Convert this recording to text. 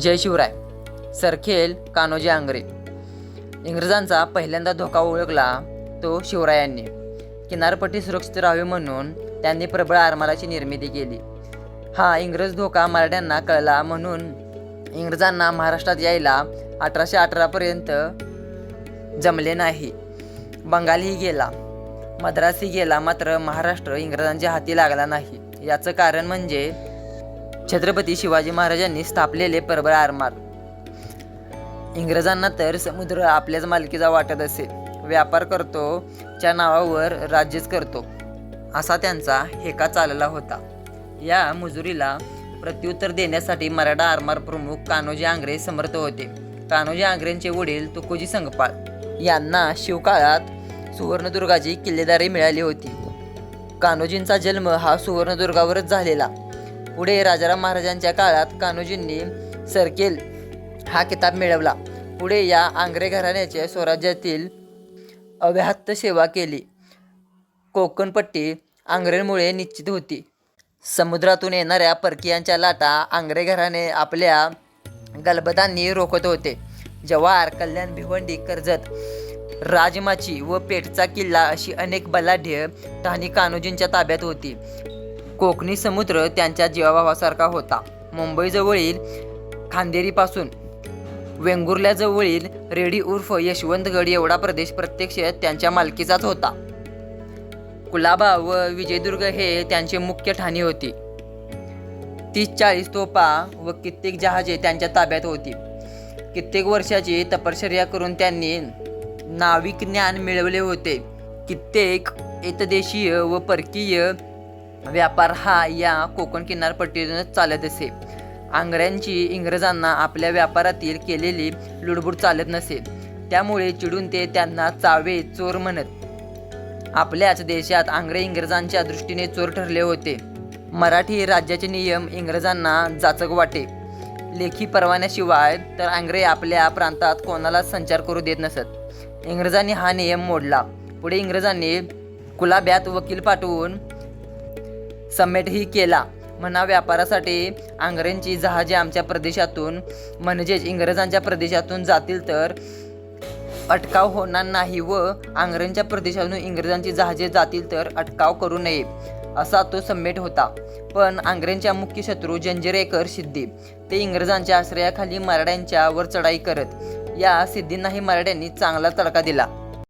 जय शिवराय. सरखेल कान्होजी आंग्रे. इंग्रजांचा पहिल्यांदा धोका ओळखला तो शिवरायांनी किनारपट्टी सुरक्षित राहावी म्हणून त्यांनी प्रबळ आरमाराची निर्मिती केली. हा इंग्रज धोका मराठ्यांना कळला म्हणून इंग्रजांना महाराष्ट्रात यायला अठराशे अठरापर्यंत जमले नाही. बंगालही गेला. मद्रासही गेला मात्र महाराष्ट्र इंग्रजांच्या हाती लागला नाही. याचं कारण म्हणजे छत्रपती शिवाजी महाराजांनी स्थापलेले परबळ आरमार. इंग्रजांना तर समुद्र आपल्याच मालकीचा वाटत असे. व्यापार करतो च्या नावावर राज्यच करतो. असा त्यांचा हेका चालला होता. या मुजुरीला प्रत्युत्तर देण्यासाठी मराठा आरमार प्रमुख कान्होजी आंग्रे समर्थ होते. कान्होजी आंग्रेंचे वडील तुकोजी संगपाळ यांना शिवकाळात सुवर्णदुर्गाची किल्लेदारी मिळाली होती. कान्होजींचा जन्म हा सुवर्णदुर्गावरच झालेला. पुढे राजाराम महाराजांच्या काळात कान्होजींनी सरकेल हा किताब मिळवला. पुढे या आंग्रे घराण्याच्या स्वराज्यातील अव्याहत सेवा केली. कोकणपट्टी आंग्रेमुळे निश्चित होती. समुद्रातून येणाऱ्या परकीयांच्या लाटा आंग्रे घराणे आपल्या गलबतांनी रोखत होते. जवार कल्याण भिवंडी कर्जत राजमाची व पेठचा किल्ला अशी अनेक बलाढ्य ठाणी कान्होजींच्या ताब्यात होती. कोकणी समुद्र त्यांच्या जीवाभावासारखा होता. मुंबईजवळील खांदेरीपासून वेंगुर्ल्याजवळील रेडी उर्फ यशवंतगड एवढा प्रदेश प्रत्यक्ष त्यांच्या मालकीचाच होता. कुलाबा व विजयदुर्ग हे त्यांचे मुख्य ठाणी होती. तीस चाळीस तोपा व कित्येक जहाजे त्यांच्या ताब्यात होती. कित्येक वर्षाची तपश्चर्या करून त्यांनी नाविक ज्ञान मिळवले होते. कित्येक एतदेशीय व परकीय व्यापार हा या कोकण किनारपट्टीतूनच चालत असे. आंग्र्यांची इंग्रजांना आपल्या व्यापारातील केलेली लुडबुड चालत नसे. त्यामुळे चिडून ते त्यांना चावे चोर म्हणत. आपल्याच देशात आंग्रे इंग्रजांच्या दृष्टीने चोर ठरले होते. मराठी राज्याचे नियम इंग्रजांना जाचक वाटे. लेखी परवान्याशिवाय तर आंग्रे आपल्या प्रांतात कोणाला संचार करू देत नसत. इंग्रजांनी हा नियम मोडला. पुढे इंग्रजांनी कुलाब्यात वकील पाठवून समेटही केला. म्हणा व्यापारासाठी आंग्रेंची जहाजे आमच्या प्रदेशातून म्हणजेच इंग्रजांच्या प्रदेशातून जातील तर अटकाव होणार नाही व आंग्रेंच्या प्रदेशातून इंग्रजांची जहाजे जातील तर अटकाव करू नये असा तो सम्मेट होता. पण आंग्रेंच्या मुख्य शत्रू जंजिरेकर सिद्धी ते इंग्रजांच्या आश्रयाखाली मराठ्यांच्या वर चढाई करत या सिद्धींनाही मराठ्यांनी चांगला तडका दिला.